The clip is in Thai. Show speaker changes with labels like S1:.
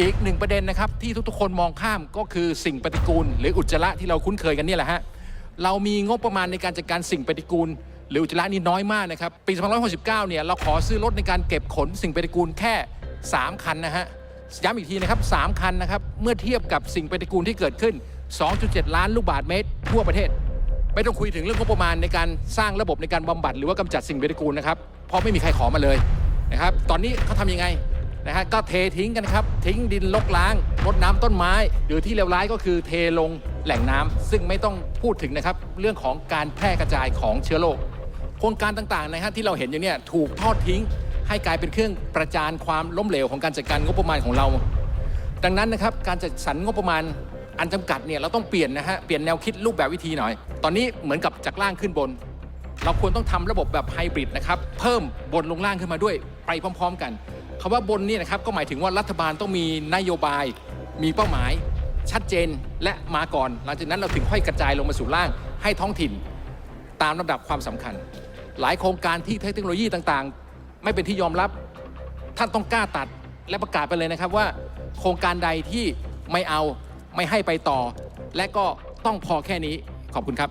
S1: อีกหนึ่งประเด็นนะครับที่ทุกๆคนมองข้ามก็คือสิ่งปฏิกูล หรืออุจจาระที่เราคุ้นเคยกันนี่แหละฮะเรามีงบประมาณในการจัดการสิ่งปฏิกูล หรืออุจจาระนี่น้อยมากนะครับปี2569เนี่ยเราขอซื้อรถในการเก็บขนสิ่งปฏิกูลแค่ 3 คันนะฮะย้ำอีกทีนะครับ 3 คันนะครับ เมื่อเทียบกับสิ่งปฏิกูลที่เกิดขึ้น 2.7 ล้านลูกบาศก์เมตร ทั่วประเทศ ไม่ต้องคุยถึงเรื่องงบประมาณในการสร้างระบบในการบำบัดหรือว่ากำจัดสิ่งปฏิกูลนะครับเพราะไม่มีใครขอมาเลยนะครับตอนนี้เขาทำยังไง นะฮะก็เททิ้งกันครับ ทิ้งดินลกล้างรดน้ำต้นไม้ หรือที่เลวร้ายก็คือเทลงแหล่งน้ำซึ่งไม่ต้องพูดถึงนะครับ เรื่องของการแพร่กระจายของเชื้อโรคโครงการต่างๆนะฮะที่เราเห็นอยู่เนี่ยถูกทอดทิ้ง ให้กลายเป็นเครื่องประจานความล้มเหลวของการจัดการงบประมาณของเรา ดังนั้นนะครับการจัดสรรงบประมาณอันจำกัดเนี่ยเราต้องเปลี่ยนนะฮะเปลี่ยนแนวคิดรูปแบบวิธีหน่อย ตอนนี้เหมือนกับจากล่างขึ้นบน เราควรต้องทำระบบแบบไฮบริดนะครับเพิ่มบนลงล่างขึ้นมาด้วยไปพร้อม ๆ กัน คำว่าบนนี่นะครับก็หมายถึงว่ารัฐบาลต้องมีนโยบาย มีเป้าหมาย ชัดเจนและมาก่อน หลังจากนั้นเราถึงค่อยกระจายลงมาสู่ล่าง ให้ท้องถิ่น ตามลำดับความสำคัญ หลายโครงการที่เทคโนโลยีต่างๆ ไม่เป็นที่ยอมรับ ท่านต้องกล้าตัดและประกาศไปเลยนะครับว่า โครงการใดที่ไม่เอาไม่ให้ไปต่อ และก็ต้องพอแค่นี้ขอบคุณครับ